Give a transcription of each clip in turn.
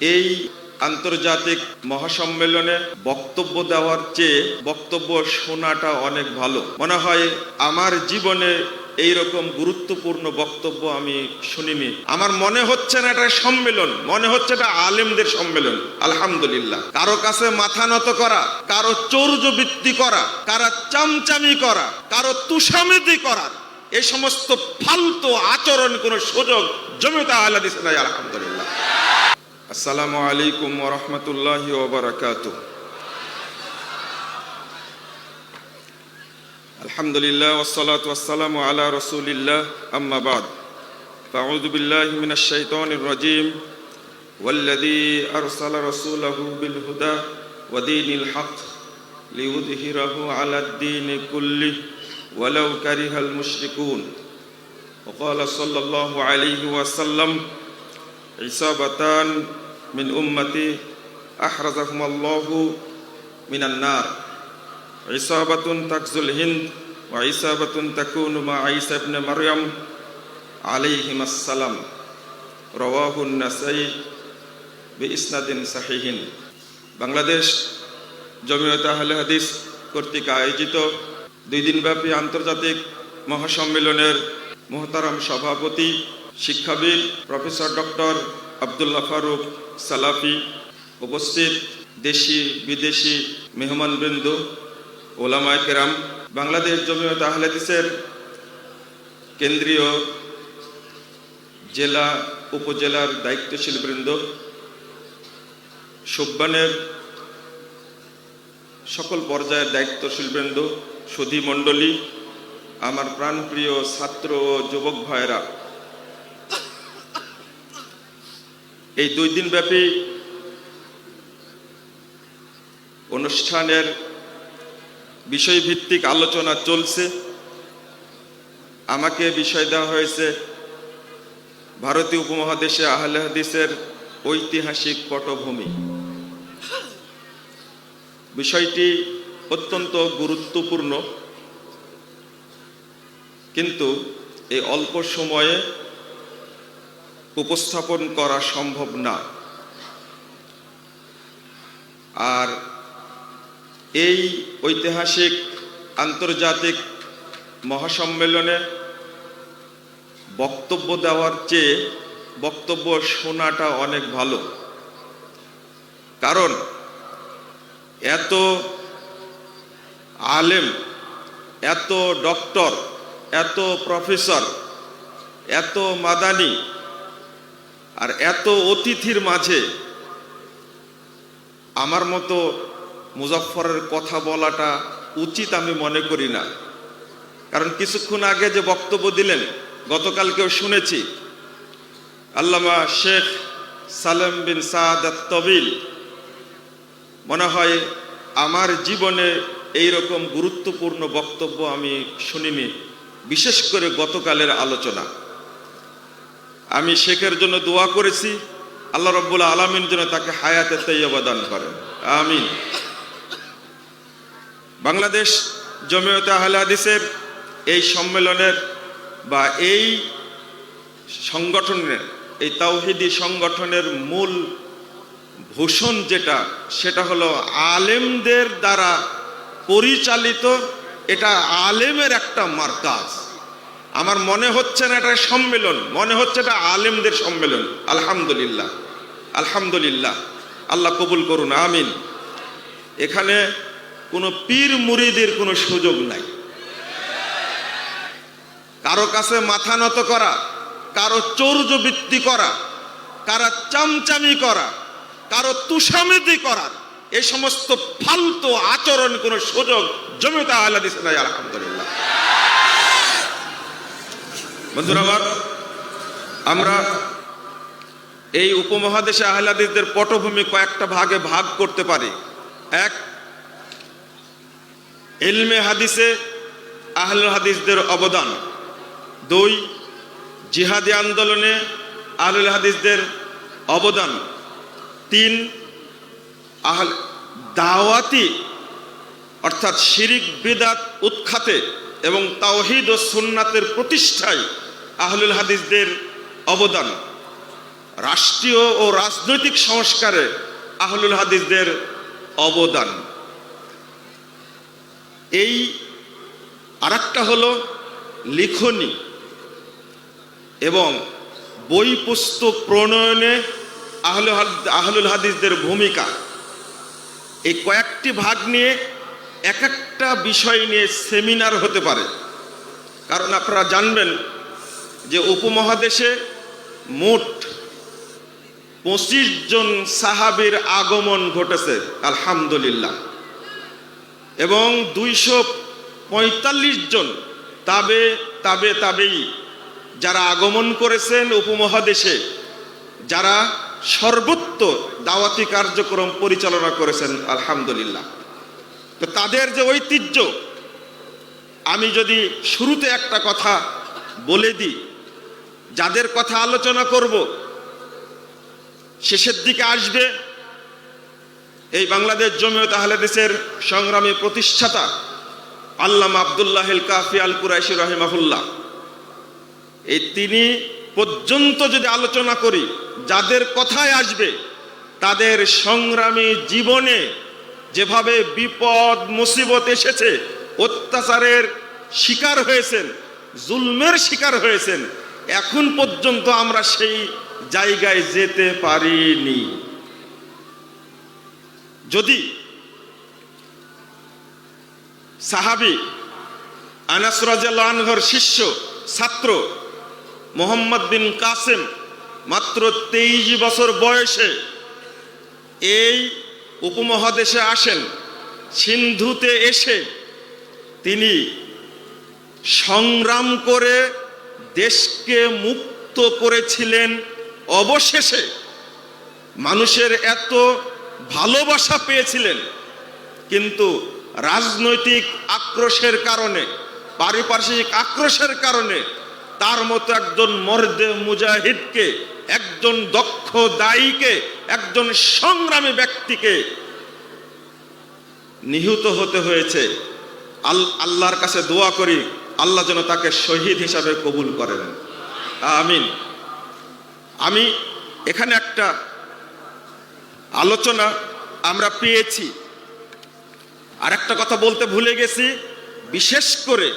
এই আন্তর্জাতিক মহাসম্মেলনে বক্তব্য দেওয়ার চেয়ে বক্তব্য শোনাটা অনেক ভালো। মনে হয় আমার জীবনে এই রকম গুরুত্বপূর্ণ বক্তব্য আমি শুনিনি। আমার মনে হচ্ছে না এটা সম্মেলন, মনে হচ্ছে এটা আলেমদের সম্মেলন, আলহামদুলিল্লাহ। কারও কাছে মাথা নত করা, কারও চৌর্যবৃত্তি করা, কারও চামচামি করা, কারও তুষামিতি করা এই সমস্ত ফালতু আচরণ কোনো সুযোগ জমিতে আল্লাহ দিছে নাই আলহামদুলিল্লাহ। আসসালামু আলাইকুম ওরহমতুল্লাহি ওবরাকাত আলহামদুলিল্লাহ ওসলাত ওয়াসালাম আলা রসুলিল্লাহ আম্মা বাদ فأعوذ بالله من الشيطان الرجيم والذي أرسل رسوله بالهدى ودين الحق ليظهره على الدين كله ولو كره المشركون وقال صلى الله عليه وسلم ইসাবাতান মিন উম্মতি আহরাজাহুমাল্লাহু মিনান নার। ইসাবাতুন তাকজুল হিন্দ ওয়া ইসাবাতুন তাকুনু মা আইসা ইবনে মারইয়াম আলাইহিমাস সালাম রওয়াহুন নাসাই বিইসনাদিন সাহিহিন। বাংলাদেশ জমিয়ত আহলে হাদিস কর্তৃক আয়োজিত দুই দিনব্যাপী আন্তর্জাতিক মহাসম্মেলনের মোহতারাম সভাপতি শিক্ষাবিদ প্রফেসর ডক্টর আবদুল্লাহ ফারুক সালাফি উপস্থিত দেশি বিদেশি মেহমানবৃন্দ ওলামায় কেরাম, বাংলাদেশ জমিয়ত আহলেদিসের কেন্দ্রীয় জেলা উপজেলার দায়িত্বশীল বৃন্দ, সুব্বানের সকল পর্যায়ের দায়িত্বশীল বৃন্দ, সুধী মণ্ডলী, আমার প্রাণপ্রিয় ছাত্র ও যুবক ভাইয়েরা। এই দুই দিন ব্যাপী অনুষ্ঠানের বিষয়ভিত্তিক আলোচনা চলছে। আমাকে বিষয় দেওয়া হয়েছে, ভারতীয় উপমহাদেশে আহলে হাদিসের ঐতিহাসিক পটভূমি। বিষয়টি অত্যন্ত গুরুত্বপূর্ণ, কিন্তু এই অল্প সময়ে উপস্থাপন করা সম্ভব না। আর এই ঐতিহাসিক আন্তর্জাতিক মহাসম্মেলনে বক্তব্য দেওয়ার চেয়ে বক্তব্য শোনাটা অনেক ভালো। কারণ এত আলেম, এত ডক্টর, এত প্রফেসর, এত মাদানি আর এত অতিথির মাঝে আমার মতো মুজফরের কথা বলাটা উচিত আমি মনে করি না। কারণ কিছুক্ষণ আগে যে বক্তব্য দিলেন, গতকালকেও শুনেছি। আল্লামা শেখ সালেম বিন সাদ তবিল মনে হয় আমার জীবনে এই রকম গুরুত্বপূর্ণ বক্তব্য আমি শুনিনি, বিশেষ করে গতকালের আলোচনা। আমি শেখের জন্য দোয়া করেছি। আল্লাহ রব্বুল আলমিন যেন তাকে হায়াতে তৈয়বা দান করেন। আমিন। বাংলাদেশ জমিয়তে আহলে হাদিসের এই সম্মেলনের বা এই সংগঠনের, এই তাওহিদি সংগঠনের মূল ভূষণ যেটা, সেটা হলো আলেমদের দ্বারা পরিচালিত, এটা আলেমের একটা মার্কাজ। আমার মনে হচ্ছে না এটা সম্মেলন, মনে হচ্ছে এটা আলেমদের সম্মেলন। আলহামদুলিল্লাহ আলহামদুলিল্লাহ। আল্লাহ কবুল করুন, আমিন। এখানে কোনো পীর মুরিদের কোনো সুযোগ নাই। কারও কাছে মাথা নত করা, কারও চৌর্যবৃত্তি করা, কারও চামচামি করা, কারও তুষামিতি করার এই সমস্ত ফালতু আচরণ কোনো সুযোগ জমিতে আল্লাহ দিছে নাই আলহামদুলিল্লাহ। বন্ধুরা আমার এই উপমহাদেশে আহলাদিসদের পটভূমি কয়েকটা ভাগে ভাগ করতে পারি। এক এলমে হাদিসে আহল হাদিসদের অবদান। দুই, জিহাদি আন্দোলনে আহলুল হাদিসদের অবদান। তিন, আহল, দাওয়াতি, অর্থাৎ শিরিক বিদাত উৎখাতে এবং তাওহিদ ও সুন্নাতের প্রতিষ্ঠায় আহলুল হাদিসদের অবদান। রাষ্ট্রীয় ও রাজনৈতিক সংস্কারে আহলুল হাদিসদের অবদান। এই আরেকটা হলো লিখনি এবং বই পুস্তক প্রণয়নে আহলে আহলুল হাদিসদের ভূমিকা। এই কয়েকটি ভাগ নিয়ে এক একটা বিষয় নিয়ে সেমিনার হতে পারে। কারণ আপনারা জানবেন যে উপমহাদেশে মোট পঁচিশ জন সাহাবির আগমন ঘটেছে, আলহামদুলিল্লাহ। এবং দুইশো পঁয়তাল্লিশ জন তাবে তাবে, তাবেই যারা আগমন করেছেন উপমহাদেশে, যারা সর্বত্র দাওয়াতি কার্যক্রম পরিচালনা করেছেন, আলহামদুলিল্লাহ। তো তাদের যে ঐতিহ্য, আমি যদি শুরুতে একটা কথা বলে দিই যাদের কথা আলোচনা করব, শেষের দিকে আসবে এই বাংলাদেশ জমিয়ত আহলে দেশের সংগ্রামী প্রতিষ্ঠাতা আল্লাম আবদুল্লাহ কাফি আল কুরাইশি রহিমাহুল্লাহ। এই তিনি পর্যন্ত যদি আলোচনা করি, যাদের কথায় আসবে, তাদের সংগ্রামী জীবনে যেভাবে বিপদ, মুসিবত এসেছে, অত্যাচারের শিকার হয়েছেন, জুলমের শিকার হয়েছেন এখন পর্যন্ত আমরা সেই জায়গায় যেতে পারিনি। যদি সাহাবি আনাস রাজিয়াল্লাহু শিষ্য, ছাত্র মোহাম্মদ বিন কাসেম মাত্র তেইশ বছর বয়সে এই উপমহাদেশে আসেন, সিন্ধুতে এসে তিনি সংগ্রাম করে দেশকে মুক্ত করেছিলেন অবশেষে মানুষের এত ভালোবাসা পেয়েছিলেন, কিন্তু রাজনৈতিক আক্রোশের কারণে, পারিপার্শ্বিক আক্রোশের কারণে তার মতো একজন মর্দে মুজাহিদকে, একজন দক্ষ দায়ীকে, একজন সংগ্রামী ব্যক্তিকে নিহত হতে হয়েছে। আল, আল্লাহর কাছে দোয়া করি আল্লাহ যেন তাকে শহীদ হিসাবে কবুল করেন। আমিন। আমি এখানে একটা আলোচনা আমরা পেয়েছি। আর একটা কথা বলতে ভুলে গেছি, বিশেষ করে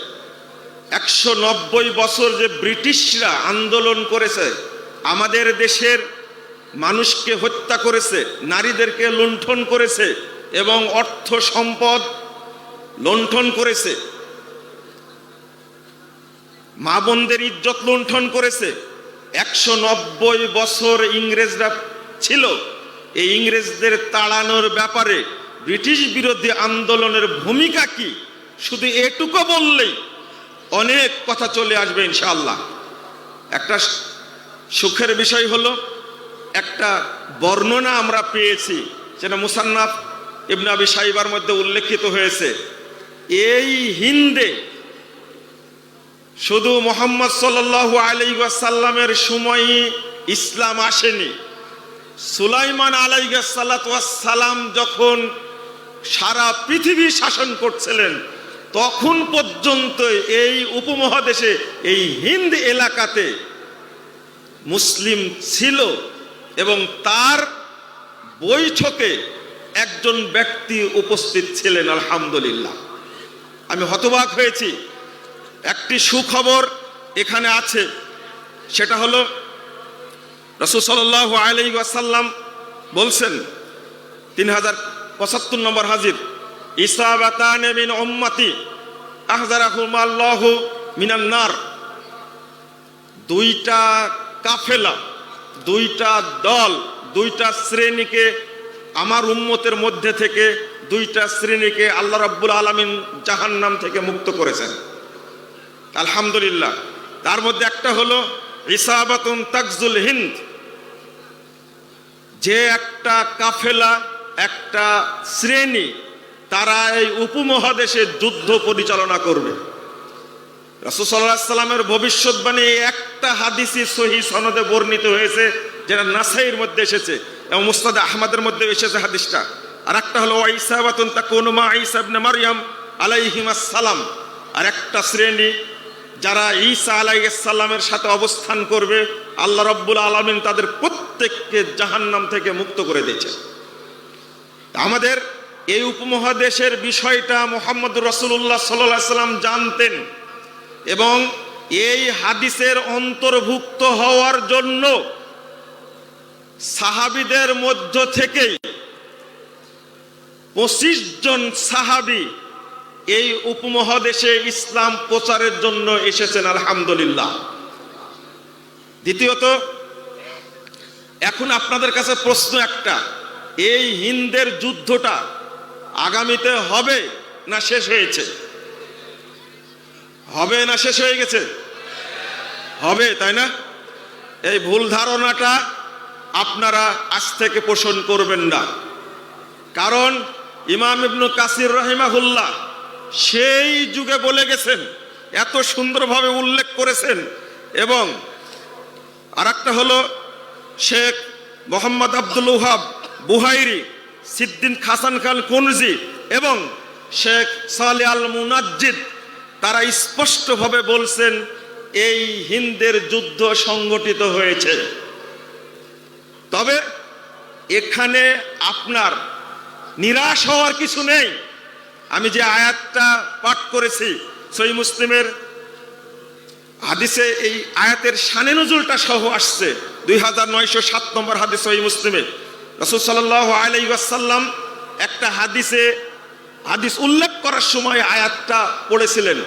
একশো নব্বই বছর যে ব্রিটিশরা আন্দোলন করেছে, আমাদের দেশের মানুষকে হত্যা করেছে, নারীদেরকে লুণ্ঠন করেছে এবং অর্থ সম্পদ লুণ্ঠন করেছে মা বোনদের ইজ্জত লুণ্ঠন করেছে। একশো নব্বই বছর ইংরেজরা ছিল। এই ইংরেজদের তাড়ানোর ব্যাপারে ব্রিটিশ বিরোধী আন্দোলনের ভূমিকা কি? শুধু এটুকু বললেই অনেক কথা চলে আসবে ইনশাল্লাহ একটা সুখের বিষয় হলো, একটা বর্ণনা আমরা পেয়েছি যেটা মুসান্নাফ ইবনাবি সাইবার মধ্যে উল্লেখিত হয়েছে। এই হিন্দে শুধু মোহাম্মদ সাল্লাল্লাহু আলাইহি ওয়াসাল্লামের সময়ই ইসলাম আসেনি। সুলাইমান সালাম যখন সারা পৃথিবী শাসন করছিলেন, তখন পর্যন্ত এই উপমহাদেশে, এই হিন্দ এলাকাতে মুসলিম ছিল এবং তার বৈঠকে একজন ব্যক্তি উপস্থিত ছিলেন, আলহামদুলিল্লাহ। আমি হতবাক হয়েছি। একটি সুখবর এখানে আছে, সেটা হলো রসুল সাল্লাহ আলাই ওয়াসাল্লাম বলছেন, তিন হাজার পঁচাত্তর নম্বর হাজির ইসাবাতান মিন উম্মতি আহজারাহুম আল্লাহ মিনান্নার দুইটা কাফেলা, দুইটা দল, দুইটা শ্রেণীকে আমার উম্মতের মধ্যে থেকে দুইটা শ্রেণীকে আল্লাহ রাব্বুল আলমিন জাহান্নাম থেকে মুক্ত করেছেন। আলহামদুলিল্লাহ। তার মধ্যে একটা হলো ইসাবাতুন তাকজুল হিন্দ। যে একটা কাফেলা, একটা শ্রেণি, তারা এই উপমহাদেশে যুদ্ধ পরিচালনা করবে। রাসুসাল্লাহ সাল্লামের ভবিষ্যৎবাণী একটা হাদিসি সহি সনদে বর্ণিত হয়েছে, যেটা নাসাইয়ের মধ্যে এসেছে এবং মুস্তাদ আহমদের মধ্যে এসেছে হাদিসটা। আর একটা হলো ওয়াইসাবাতুন তা কোনো মা ইসাবনে মারিয়াম আলাইহিমাস সালাম। আর একটা শ্রেণি যারা ঈসা আলাইসাল্লামের সাথে অবস্থান করবে, আল্লাহ রব্বুল আলমিন তাদের প্রত্যেক প্রত্যেককে জাহান্নাম থেকে মুক্ত করে দিয়েছেন। আমাদের এই উপমহাদেশের বিষয়টা মোহাম্মদ রসুল্লাহ সাল্লাহ সাল্লাম জানতেন এবং এই হাদিসের অন্তর্ভুক্ত হওয়ার জন্য সাহাবিদের মধ্য থেকেই পঁচিশ জন সাহাবি এই উপমহাদেশে ইসলাম প্রচারের জন্য এসেছেন, আলহামদুলিল্লাহ। দ্বিতীয়ত, এখন আপনাদের কাছে প্রশ্ন একটা, এই হিন্দের যুদ্ধটা আগামীতে হবে না শেষ হয়েছে? হবে না শেষ হয়ে গেছে? হবে, তাই না? এই ভুল ধারণাটা আপনারা আজ থেকে পোষণ করবেন না। কারণ ইমাম ইবনু কাসির রহিমাহুল্লাহ সেই যুগে বলে গেছেন, এত সুন্দরভাবে উল্লেখ করেছেন এবং আর একটা হলো শেখ মোহাম্মদ আব্দুল উহাব বুহাইরি, সিদ্দিন খাসান খান কুনজি এবং শেখ সালে আল মুনাজ্জিদ, তারা স্পষ্টভাবে বলছেন, এই হিন্দের যুদ্ধ সংগঠিত হয়েছে। তবে এখানে আপনার নিরাশ হওয়ার কিছু নেই। আমি যে আয়াতটা পাঠ করেছি সই মুসলিমের হাদিসে এই আয়াতের সানে নজুলটা সহ আসছে। দুই হাজার নয়শো সাত নম্বর হাদিস সহি মুসলিমে। রসুল সাল্লাহ আলাইসাল্লাম একটা হাদিসে হাদিস উল্লেখ করার সময় আয়াতটা পড়েছিলেন।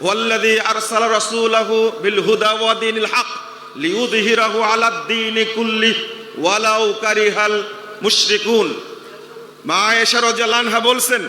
ওয়াল্লাযী আরসালা রাসূলাহু বিল হুদা ওয়া দীনিল হক আলাদ-দীনি কুল্লি ওয়ালাউ কারিহাল মুশরিকুন। মা আয়েশা রাদিয়াল্লাহু বলছেন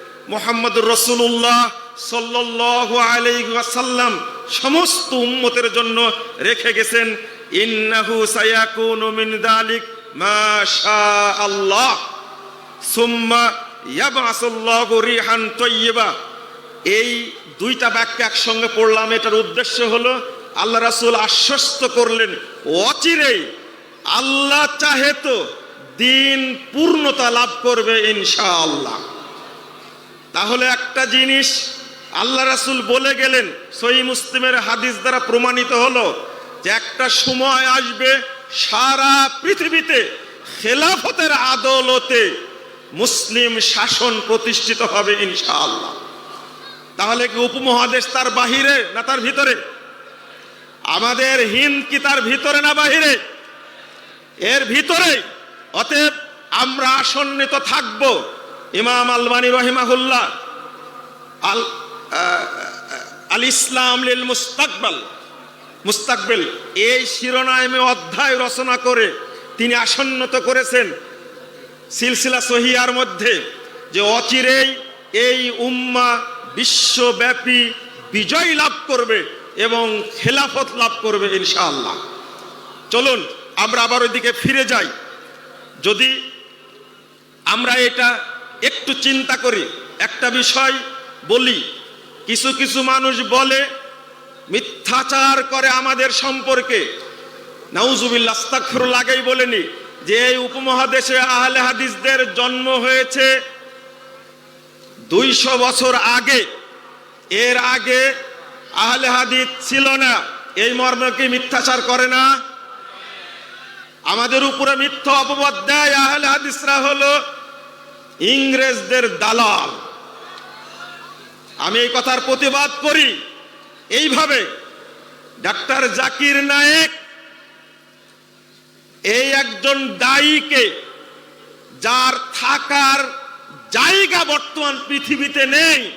মোহাম্মদ রসুল্লাহ সাল্লাল্লাহু আলাইহি ওয়াসাল্লাম সমস্ত উম্মতের জন্য রেখে গেছেন, ইন্নাহু সায়াকুনু মিন যালিক মা শা আল্লাহ সুম্মা ইয়াবআসুল্লাহু রিহান তাইয়্যিবা এই দুইটা বাক্য একসঙ্গে পড়লাম, এটার উদ্দেশ্য হলো আল্লাহ রাসূল আশ্বস্ত করলেন, অচিরেই আল্লাহ চাহে তো দিন পূর্ণতা লাভ করবে ইনশাআল্লাহ। তাহলে একটা জিনিস আল্লাহ রাসূল বলে গেলেন সহি মুসলিমের হাদিস দ্বারা প্রমাণিত হলো যে একটা সময় আসবে সারা পৃথিবীতে খেলাফতের আদলতে মুসলিম শাসন প্রতিষ্ঠিত হবে ইনশাআল্লাহ। তাহলে কি উপমহাদেশ তার বাহিরে না তার ভিতরে? আমাদের হিন্দ কি তার ভিতরে না বাহিরে? এর ভিতরে অতএব আমরা আসন্নিত থাকব। ইমাম আলবানী রহিমাহুল্লাহ আল আল ইসলাম লিল মুস্তাকবাল, মুস্তাকবিল, এই শিরোনামে অধ্যায় রচনা করে তিনি আসন্নত করেছেন সিলসিলা সহিয়ার মধ্যে যে অচিরেই এই উম্মা বিশ্বব্যাপী বিজয় লাভ করবে এবং খেলাফত লাভ করবে ইনশাআল্লাহ। চলুন, আমরা আবার ওইদিকে ফিরে যাই। যদি আমরা এটা একটু চিন্তা করি, একটা বিষয় বলি। কিছু কিছু মানুষ বলে, মিথ্যাচার করে আমাদের সম্পর্কে। নাউজুবিল্লাহ, আস্তাগফিরুল্লাহ আগেই বলেনি যে এই উপমহাদেশে আহলে হাদিসদের জন্ম হয়েছে দুইশো বছর আগে। এর আগে আহলে হাদিস ছিল না। এই মর্মে কি মিথ্যাচার করে না? আমাদের উপরে মিথ্যা অপবাদ দেয় আহলে হাদিসরা হলো ইংরেজদের দালাল। আমি এই কথার প্রতিবাদ করি। এইভাবে ডাক্তার জাকির নায়েক এই একজন দায়ীকে যার থাকার জায়গা বর্তমান পৃথিবীতে নেই,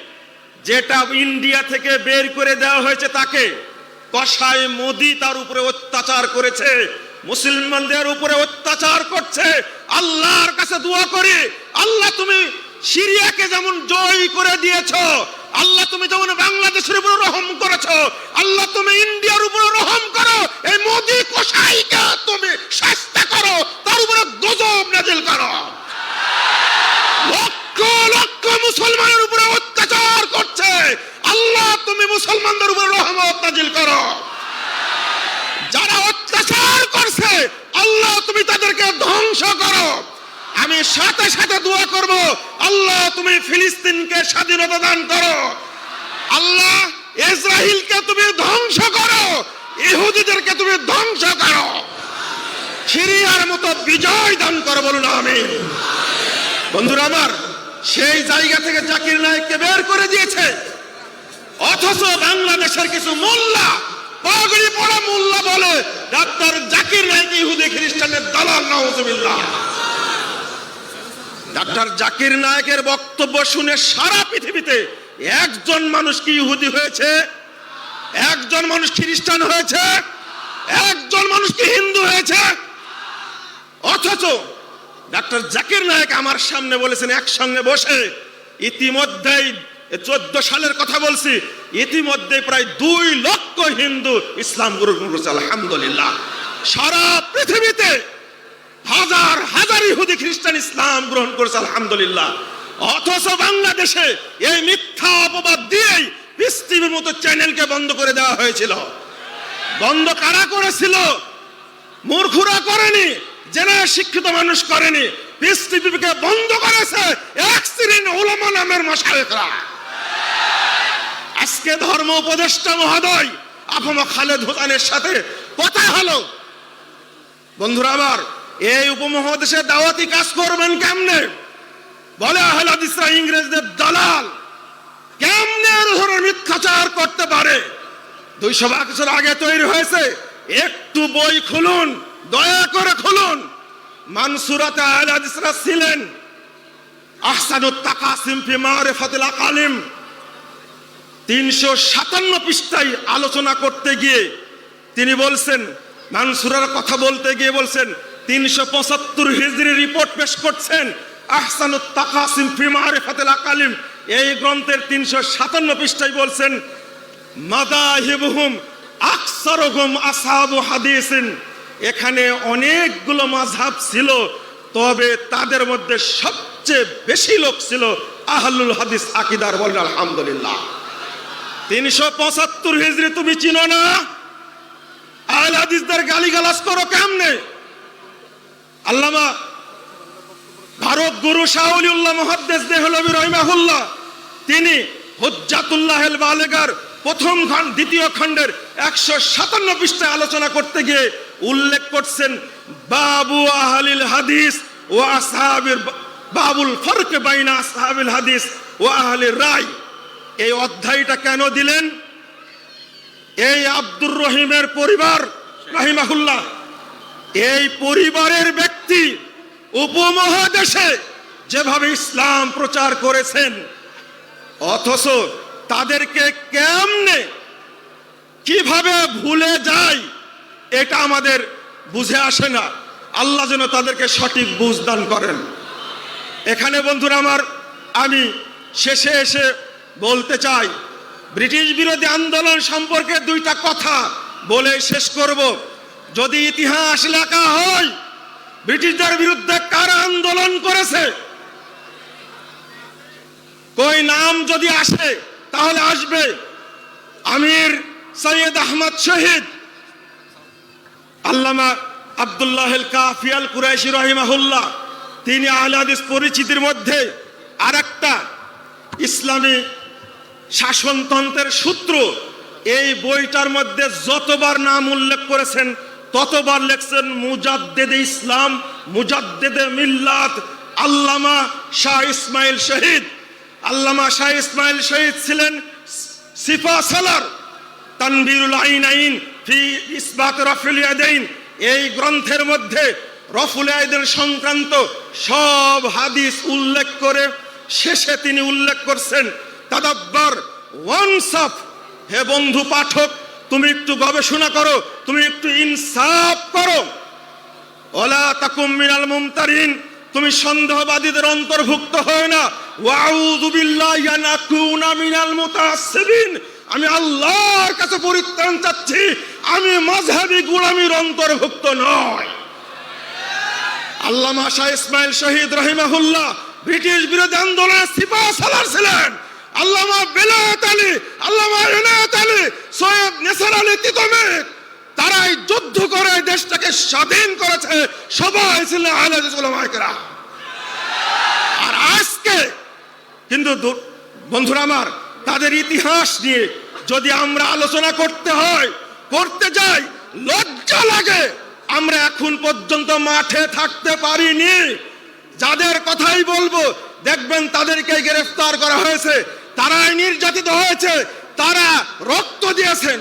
যেটা ইন্ডিয়া থেকে বের করে দেওয়া হয়েছে তাকে, কসাই মোদি তার উপরে অত্যাচার করেছে। মুসলমানদের উপরে অত্যাচার করছে। আল্লাহর কাছে দোয়া করি, আল্লাহ তুমি সিরিয়াকে যেমন জয় করে দিয়েছ, আল্লাহ তুমি যেমন বাংলাদেশের উপর রহম করেছ, আল্লাহ তুমি ইন্ডিয়ার উপর রহম করো, এই মোদি কসাইকে তুমি শাস্তা করো, তার উপরে গজব নাজিল করো। লক্ষ লক্ষ মুসলমানের উপরে অত্যাচার করছে, আল্লাহ তুমি মুসলমানদের উপরে রহমত নাজিল করো। অত্যাচার করছে, আল্লাহ তুমি তাদেরকে ধ্বংস করো। আমি সাথে সাথে দোয়া করব, আল্লাহ তুমি ফিলিস্তিনকে স্বাধীনতা দান করো। আল্লাহ ইসরায়েলকে তুমি ধ্বংস করো, ইহুদিদেরকে তুমি ধ্বংস করো। সিরিয়ার মতো বিজয় দান করো বলুন আমি বন্ধুরা আমার, সেই জায়গা থেকে জাকির নায়ককে বের করে দিয়েছে। অথচ বাংলাদেশের কিছু মোল্লা পাগড়ি পড়া মোল্লা বলে, ডাক্তার জাকির নাইক ইহুদি খ্রিস্টানের দালাল? নাউজুবিল্লাহ। ডাক্তার জাকির নায়কের বক্তব্য শুনে সারা পৃথিবীতে একজন মানুষ কি ইহুদি হয়েছে? একজন মানুষ খ্রিস্টান হয়েছে? একজন মানুষ কি হিন্দু হয়েছে? অথচ ডাক্তার জাকির নায়ক আমার সামনে বলেছেন, একসঙ্গে বসে ইতিমধ্যেই চোদ্দ সালের কথা বলছি ইতিমধ্যে প্রায় দুই লক্ষ হিন্দু ইসলাম গ্রহণ করেছে, আলহামদুলিল্লাহ। সারা পৃথিবীতে হাজার হাজার ইহুদি খ্রিস্টান ইসলাম গ্রহণ করেছে, আলহামদুলিল্লাহ। অথচ বাংলাদেশে এই মিথ্যা অপবাদ দিয়েই পৃথিবীর মতো চ্যানেলকে বন্ধ করে দেওয়া হয়েছিল। বন্ধ কারা করেছিল? মূর্খরা করেনি জেনে শিক্ষিত মানুষ করেনি পিস টিভিকে বন্ধ করেছে এক শ্রেণির ওলামা নামের মশায়েকরা। আজকে ধর্ম উপদেষ্টা মহোদয় আফম খালেদ হোসেনের সাথে কথা হলো। বন্ধুরা আমার, এই উপমহাদেশে দাওয়াতি কাজ করবেন কেমনে? বলে আহল ইংরেজদের দালাল। কেমনে এর ধরনের মিথ্যাচার করতে পারে? দুইশো বছর আগে তৈরি হয়েছে, একটু বই খুলুন, দয়া করে খুলুন। মানসুরাতে আহলে হাদিসরা ছিলেন। আহসানুত তাকাসিম ফি মারিফাতিল আকালিম। তিনশো সাতান্ন পৃষ্ঠায় আলোচনা করতে গিয়ে তিনি বলছেন, মানসুরার কথা বলতে গিয়ে বলছেন, তিনশো পঁচাত্তর হিজরি রিপোর্ট পেশ করছেন আহসানুত তাকাসিম ফি মারিফাতিল আকালিম। এই গ্রন্থের তিনশো সাতান্ন পৃষ্ঠায় বলছেন, মাদাহিবহুম আকসারহুম আসহাবু হাদিসিন। এখানে অনেকগুলো মাযহাব ছিল, তবে তাদের মধ্যে সবচেয়ে বেশি লোক ছিল আহলুল হাদিস আকিদার বলেন, আলহামদুলিল্লাহ। তিনশো পঁচাত্তর হিজড়ি তুমি চিনো না? আহল হাদিসদের গালিগালাজ করো কেমনে? আল্লামা ভারত গুরু শাহুলিউল্লাহ মুহাদ্দিস দেহলবি রহিমাহুল্লাহ, তিনি হুজ্জাতুল্লাহ বালেগার প্রথম খণ্ড, দ্বিতীয় খণ্ডের একশো সাতান্ন পৃষ্ঠায় আলোচনা করতে গিয়ে উল্লেখ করছেন, বাবু আহলিল হাদিস ও আসহাবির বাবুল ফরক বাইনা আসহাবিল হাদিস ও আহলির রায়। এই অধ্যায়টা কেন দিলেন? এই আব্দুর রহিমের পরিবার, রাহিমাহুল্লাহ, এই পরিবারের ব্যক্তি উপমহাদেশে যেভাবে ইসলাম প্রচার করেছেন, অথচ তাদেরকে কেমনে, কীভাবে ভুলে যায়, এটা আমাদের বুঝে আসে না। আল্লাহ যেন তাদেরকে সঠিক বুঝ দান করেন। এখানে বন্ধুরা আমার, আমি শেষে এসে বলতে চাই, ব্রিটিশ বিরোধী আন্দোলন সম্পর্কে দুইটা কথা বলে শেষ করব। যদি ইতিহাস লেখা হয়, ব্রিটিশদের বিরুদ্ধে কারা আন্দোলন করেছে? কই নাম যদি আসে, তাহলে আসবে। আমির সৈয়দ আহমদ শহীদ, আল্লামা আব্দুল্লাহ কাফিয়াল কুরাইশি রহিমাহুল্লাহ, তিনি আহলে হাদিস পরিচিতির মধ্যে আরেকটা ইসলামী শাসনতন্ত্রের সূত্র এই বইটার মধ্যে যতবার নাম উল্লেখ করেছেন, ততবার লেখছেন মুজাদ্দেদে ইসলাম, মুজাদ্দেদে মিল্লাত, আল্লামা শাহ ইসমাইল শহীদ। আল্লামা শাহ ইসমাইল শহীদ ছিলেন সিফা সালার, তানবীরুল আইন আইন ফি ইসবাত রফুল ইয়াদাইন। এই গ্রন্থের মধ্যে রফুল আইদের সংক্রান্ত সব হাদিস উল্লেখ করে শেষে তিনি উল্লেখ করছেন তাদাব্বার ওয়ানসাফ হে বন্ধু পাঠক, তুমি একটু গবেষণা করো, তুমি একটু ইনসাফ করো। ওলা তাকুম মিনাল মুমতারিন, তুমি সন্দেহবাদীদের অন্তর্ভুক্ত হয় না। ওয়াউযু বিল্লাহি আন আকুনা মিনাল মুতাআসসিবিন, আমি আল্লাহর কাছে পরিত্রাণ চাচ্ছি, আমি মাযহাবী গোলামীর অন্তর্ভুক্ত নয় আল্লামা শাহ ইসমাইল শহীদ রহিমাহুল্লাহ ব্রিটিশ বিরোধী আন্দোলনের সিপাহ সালার ছিলেন। আল্লামা বেলায়েত আলী, আল্লামা এনায়েত আলী, সৈয়দ নেসার আলী তিতমির তারাই যুদ্ধ করে দেশটাকে স্বাধীন করেছে। সবাই উলামায়ে কেরাম। আর আজকে, কিন্তু বন্ধুরা আমার, তাদের ইতিহাস নিয়ে যদি আমরা আলোচনা করতে হয়, করতে যাই, লজ্জা লাগে। আমরা এখন পর্যন্ত মাঠে থাকতে পারিনি। যাদের কথাই বলব, দেখবেন তাদেরকে গ্রেফতার করা হয়েছে। তারাই নির্যাতিত হয়েছে, তারা রক্ত দিয়েছেন।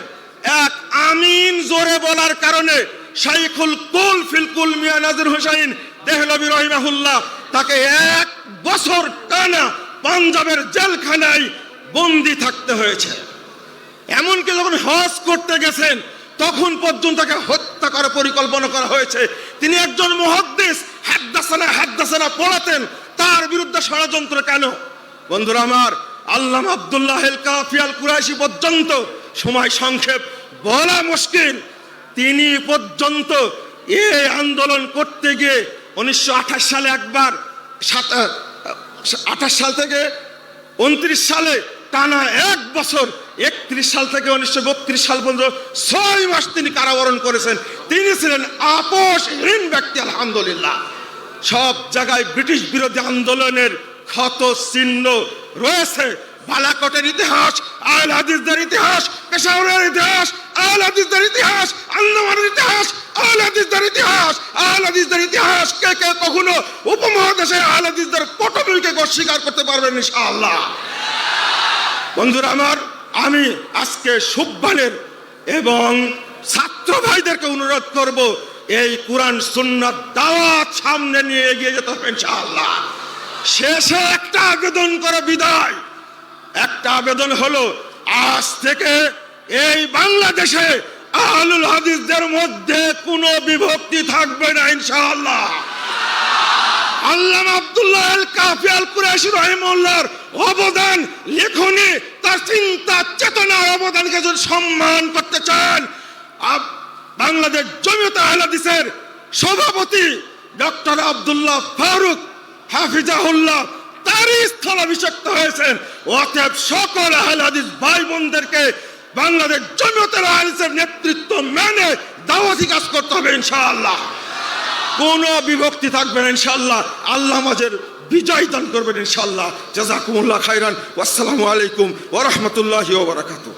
এক আমিন জোরে বলার কারণে শাইখুল কুল ফিলকুল মিয়া নাজির হোসাইন দেহলবি রহিমাহুল্লাহ তাকে এক বছর টানা পাঞ্জাবের জেলখানায় বন্দি থাকতে হয়েছে। এমনকি যখন হজ করতে গেছেন, তখন পর্যন্ত তাকে হত্যা করার পরিকল্পনা করা হয়েছে। তিনি একজন মহাদ্দেশ হাদ্দাসানা হাদ্দাসানা পড়াতেন তার বিরুদ্ধে ষড়যন্ত্র কেন? বন্ধুরা আমার আল্লাহ আব্দুল্লাহ কাফিয়াল কুরাইশি পর্যন্ত সময় সংক্ষেপ বলা মুশকিল। তিনি পর্যন্ত এই আন্দোলন করতে গিয়ে উনিশশো আঠাশ সালে একবার আঠাশ সাল থেকে উনত্রিশ সালে টানা এক বছর, একত্রিশ সাল থেকে উনিশশো বত্রিশ সাল পর্যন্ত ছয় মাস তিনি কারাবরণ করেছেন। তিনি ছিলেন আপোষহীন ব্যক্তি, আলহামদুলিল্লাহ। সব জায়গায় ব্রিটিশ বিরোধী আন্দোলনের ক্ষত চিহ্ন রয়েছে। বালাকটের ইতিহাস, আল হাদিসদের ইতিহাস, পেশাওয়ারের ইতিহাস, আল হাদিসদের ইতিহাস, আন্দামানের ইতিহাস, আল হাদিসদের ইতিহাস, আল হাদিসদের ইতিহাস কে কে কখনো উপমহাদেশে আল হাদিসদের পটভূমিকে অস্বীকার করতে পারবেন ইনশাআল্লাহ। বন্ধুরা আমার, আমি আজকে সুব্বানের এবং ছাত্র ভাইদেরকে অনুরোধ করব, এই কোরআন সুন্নাত দাওয়াত সামনে নিয়ে এগিয়ে যেতে হবে ইনশাআল্লাহ। শেষে একটা আবেদন করে বিদায়। একটা আবেদন হলো, আজ থেকে এই বাংলাদেশে আহলুল হাদিসদের মধ্যে কোনো বিভক্তি থাকবে না, ইনশাআল্লাহ। আল্লাহ আব্দুল্লাহ আল কাফি আল কুরাইশি রহিমউল্লাহর অবদান, লেখনী, তার চিন্তা, চেতনার অবদানকে যদি সম্মান করতে চান বাংলাদেশ জমিয়ত আহলাদিসের সভাপতি ডক্টর আব্দুল্লাহ ফারুক হাফিজাহুল্লাহ, তারই স্থলাভিষিক্ত হয়েছেন অতএব সকল আহলাদিস ভাই বোনদেরকে বাংলাদেশ জমিয়তের আহলিসের নেতৃত্ব মেনে দাওয়াতি কাজ করতে হবে ইনশাআল্লাহ। কোনো বিভক্তি থাকবে না ইনশাল্লাহ আল্লাহ আমাদের বিজয় দান করবেন ইনশাল্লাহ জাজাকুমুল্লাহ খাইরান আসসালামু আলাইকুম ওরহমতুল্লাহি ওবরাকাতুহ